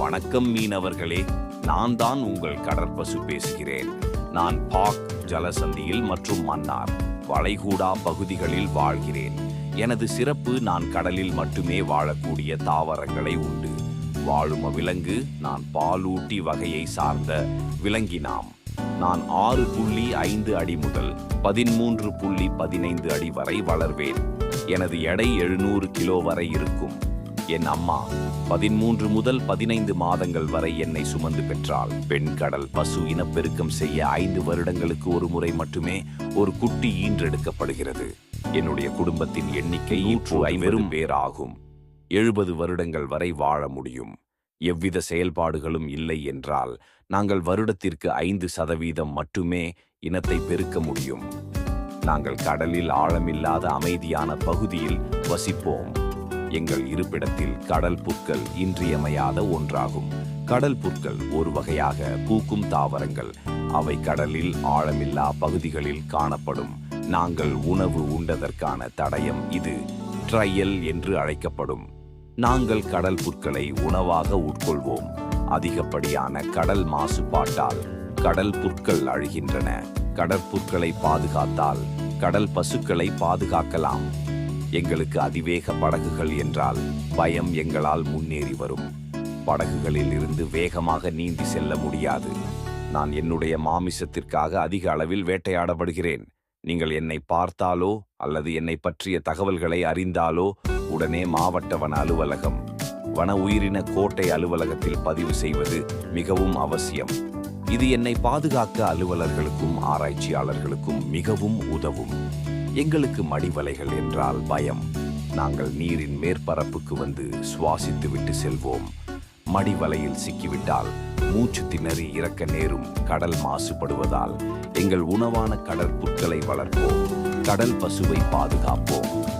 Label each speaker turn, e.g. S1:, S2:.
S1: வணக்கம் மீனவர்களே நான் தான் உங்கள் கடற்பசு பேசுகிறேன். நான் பாக் ஜலசந்தியில் மற்றும் மன்னார் வளைகுடா பகுதிகளில் வாழ்கிறேன். எனது சிறப்பு நான் கடலில் மட்டுமே வாழக்கூடிய தாவரங்களை உண்டு. வாழும் விலங்கு நான் பாலூட்டி வகையை சார்ந்த விலங்கினாம். நான் ஆறு புள்ளி ஐந்து அடி முதல் பதிமூன்று புள்ளி பதினைந்து அடி வரை வளர்வேன். எனது எடை எழுநூறு கிலோ வரை இருக்கும். என் அம்மா. பதிமூன்று முதல் பதினைந்து மாதங்கள் வரை என்னை சுமந்து பெற்றாள். பெண் கடல் பசு இனப்பெருக்கம் செய்ய ஐந்து வருடங்களுக்கு ஒரு முறை மட்டுமே ஒரு குட்டி ஈன்றெடுக்கப்படுகிறது என்னுடைய குடும்பத்தின் எண்ணிக்கை நூற்று ஐம்பது பேர் ஆகும் எழுபது வருடங்கள் வரை வாழ முடியும். எவ்வித செயல்பாடுகளும் இல்லை என்றால் நாங்கள் வருடத்திற்கு ஐந்து சதவீதம் மட்டுமே இனத்தை பெருக்க முடியும். நாங்கள் கடலில் ஆழமில்லாத அமைதியான பகுதியில் வசிப்போம். எங்கள் இருப்பிடத்தில் கடல் புற்கள் இன்றியமையாத ஒன்றாகும். கடல் புற்கள் ஒரு வகையாக பூக்கும் தாவரங்கள். அவை கடலில் ஆழமில்லா பகுதிகளில் காணப்படும். நாங்கள் உணவு உண்டதற்கான தடயம் இது. ட்ரையல் என்று அழைக்கப்படும். நாங்கள் கடல் புற்களை உணவாக உட்கொள்வோம். அதிகப்படியான கடல் மாசுபாட்டால் கடல் புற்கள் அழிகின்றன. கடற்புற்களை பாதுகாத்தால் கடல் பசுக்களை பாதுகாக்கலாம். எங்களுக்கு அதிவேக படகுகள் என்றால் பயம் எங்களால் முன்னேறி வரும். படகுகளில் இருந்து வேகமாக நீந்தி செல்ல முடியாது. நான் என்னுடைய மாமிசத்திற்காக அதிக அளவில் வேட்டையாடப்படுகிறேன். நீங்கள் என்னை பார்த்தாலோ அல்லது என்னை பற்றிய தகவல்களை அறிந்தாலோ உடனே மாவட்ட வன அலுவலகம் வன உயிரின கோட்டை அலுவலகத்தில் பதிவு செய்வது மிகவும் அவசியம். இது என்னை பாதுகாக்க அலுவலர்களுக்கும் ஆராய்ச்சியாளர்களுக்கும் மிகவும் உதவும். எங்களுக்கு மடிவலைகள் என்றால் பயம். நாங்கள் நீரின் மேற்பரப்புக்கு வந்து சுவாசித்துவிட்டு செல்வோம். மடிவலையில் சிக்கிவிட்டால் மூச்சு திணறி இறக்க நேரும் கடல் மாசுபடுவதால் எங்கள் உணவான கடற்புற்களை வளர்ப்போம். கடல் பசுவை பாதுகாப்போம்.